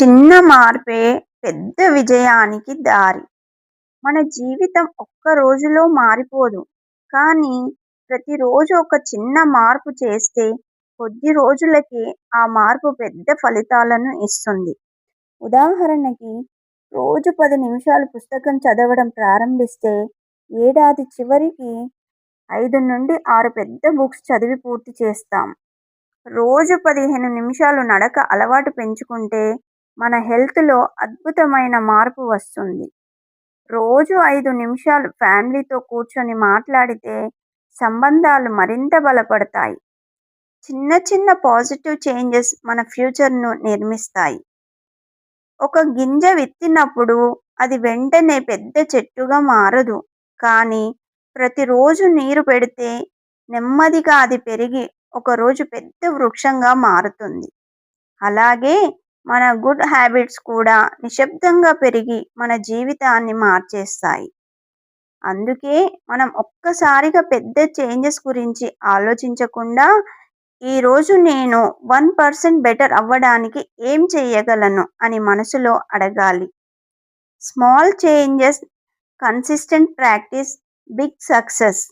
చిన్న మార్పే పెద్ద విజయానికి దారి. మన జీవితం ఒక్క రోజులో మారిపోదు. కానీ ప్రతిరోజు ఒక చిన్న మార్పు చేస్తే కొద్ది రోజులకే ఆ మార్పు పెద్ద ఫలితాలను ఇస్తుంది. ఉదాహరణకి రోజు పది నిమిషాలు పుస్తకం చదవడం ప్రారంభిస్తే ఏడాది చివరికి ఐదు నుండి ఆరు పెద్ద బుక్స్ చదివి పూర్తి చేస్తాం. రోజు పదిహేను నిమిషాలు నడక అలవాటు పెంచుకుంటే మన హెల్త్లో అద్భుతమైన మార్పు వస్తుంది. రోజు ఐదు నిమిషాలు ఫ్యామిలీతో కూర్చొని మాట్లాడితే సంబంధాలు మరింత బలపడతాయి. చిన్న చిన్న పాజిటివ్ చేంజెస్ మన ఫ్యూచర్ను నిర్మిస్తాయి. ఒక గింజ విత్తినప్పుడు అది వెంటనే పెద్ద చెట్టుగా మారదు. కానీ ప్రతిరోజు నీరు పెడితే నెమ్మదిగా అది పెరిగి ఒకరోజు పెద్ద వృక్షంగా మారుతుంది. అలాగే మన గుడ్ హ్యాబిట్స్ కూడా నిశ్శబ్దంగా పెరిగి మన జీవితాన్ని మార్చేస్తాయి. అందుకే మనం ఒక్కసారిగా పెద్ద చేంజెస్ గురించి ఆలోచించకుండా ఈరోజు నేను వన్ పర్సెంట్ బెటర్ అవ్వడానికి ఏం చేయగలను అని మనసులో అడగాలి. Small changes consistent practice big success.